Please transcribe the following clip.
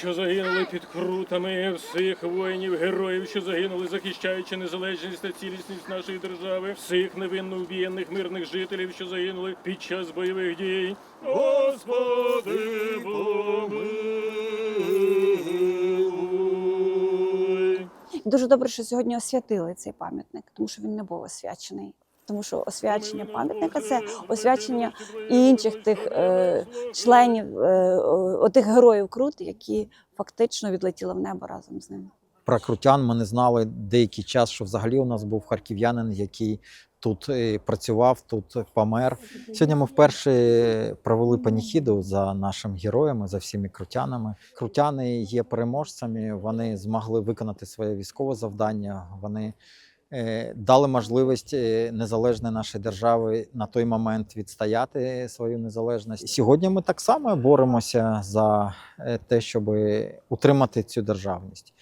що загинули під крутами, всіх воїнів, героїв, що загинули, захищаючи незалежність та цілісність нашої держави, всіх невинно вбієних мирних жителів, що загинули під час бойових дій. Господи, помилуй. Дуже добре, що сьогодні освятили цей пам'ятник, тому що він не був освячений. Тому що освячення пам'ятника це освячення і інших тих е, членів, е, отих героїв Крут, які фактично відлетіли в небо разом з ним. Про крутян ми не знали деякий час, що взагалі у нас був харків'янин, який тут е, працював, тут помер. Сьогодні ми вперше провели паніхіду за нашими героями, за всіми крутянами. Крутяни є переможцями, вони змогли виконати своє військове завдання. Вони дали можливість е, незалежної нашої держави на той момент відстояти свою незалежність. Сьогодні ми так само боремося за е, те, щоб утримати цю державність.